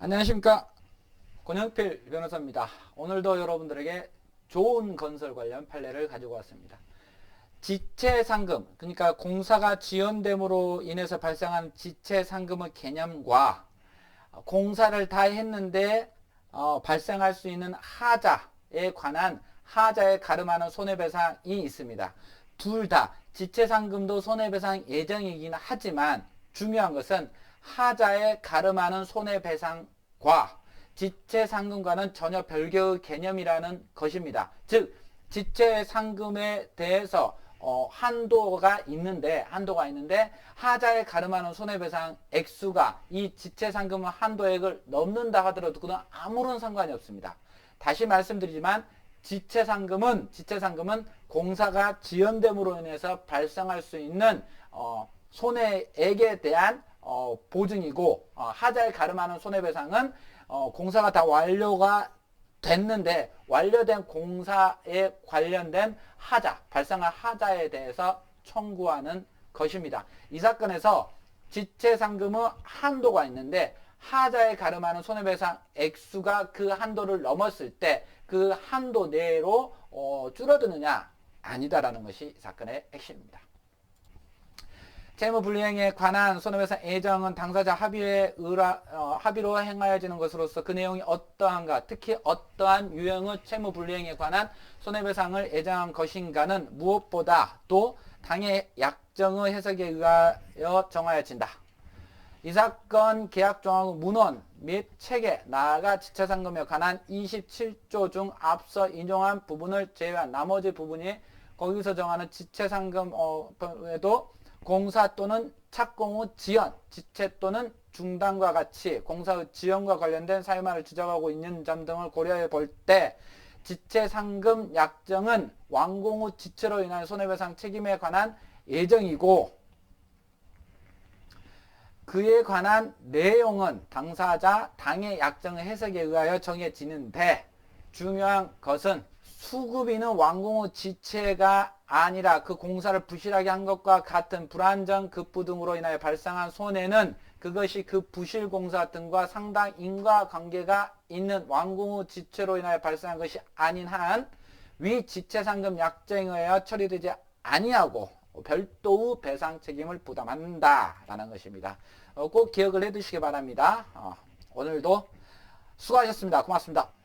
안녕하십니까 권영필 변호사입니다. 오늘도 여러분들에게 좋은 건설 관련 판례를 가지고 왔습니다. 지체상금 그러니까 공사가 지연됨으로 인해서 발생한 지체상금의 개념과 공사를 다 했는데 어, 발생할 수 있는 하자에 관한 하자에 가름하는 손해배상이 있습니다. 둘 다 지체상금도 손해배상 예정이긴 하지만 중요한 것은 하자에 가름하는 손해배상 과 지체 상금과는 전혀 별개의 개념이라는 것입니다. 즉 지체 상금에 대해서 어, 한도가 있는데 한도가 있는데 하자에 가름하는 손해배상 액수가 이 지체상금 한도액을 넘는다 하더라도 그건 아무런 상관이 없습니다. 다시 말씀드리지만 지체상금은 지체상금은 공사가 지연됨으로 인해서 발생할 수 있는 어, 손해액에 대한 어, 보증이고 어, 하자에 가름하는 손해배상은 어, 공사가 다 완료가 됐는데 완료된 공사에 관련된 하자, 발생한 하자에 대해서 청구하는 것입니다. 이 사건에서 지체상금의 한도가 있는데 하자에 가름하는 손해배상 액수가 그 한도를 넘었을 때 그 한도 내로 어, 줄어드느냐 아니다라는 것이 이 사건의 핵심입니다. 채무불이행에 관한 손해배상 예정은 당사자 합의에 의라, 어, 합의로 행하여지는 것으로서 그 내용이 어떠한가 특히 어떠한 유형의 채무불이행에 관한 손해배상을 예정한 것인가는 무엇보다 또 당의 약정의 해석에 의하여 정하여진다. 이 사건 계약 조항의 문헌 및 체계 나아가 지체상금에 관한 27조 중 앞서 인용한 부분을 제외한 나머지 부분이 거기서 정하는 지체상금에도 공사 또는 착공 후 지연, 지체 또는 중단과 같이 공사의 지연과 관련된 사유만을 지적하고 있는 점 등을 고려해 볼 때 지체 상금 약정은 완공 후 지체로 인한 손해배상 책임에 관한 예정이고 그에 관한 내용은 당사자 당의 약정의 해석에 의하여 정해지는데 중요한 것은 수급인은 완공 후 지체가 아니라 그 공사를 부실하게 한 것과 같은 불안정 급부 등으로 인하여 발생한 손해는 그것이 그 부실 공사 등과 상당 인과관계가 있는 완공 후 지체로 인하여 발생한 것이 아닌 한 위 지체 상금 약정에 의하여 처리되지 아니하고 별도의 배상 책임을 부담한다라는 것입니다. 어, 꼭 기억을 해두시기 바랍니다. 어, 오늘도 수고하셨습니다. 고맙습니다.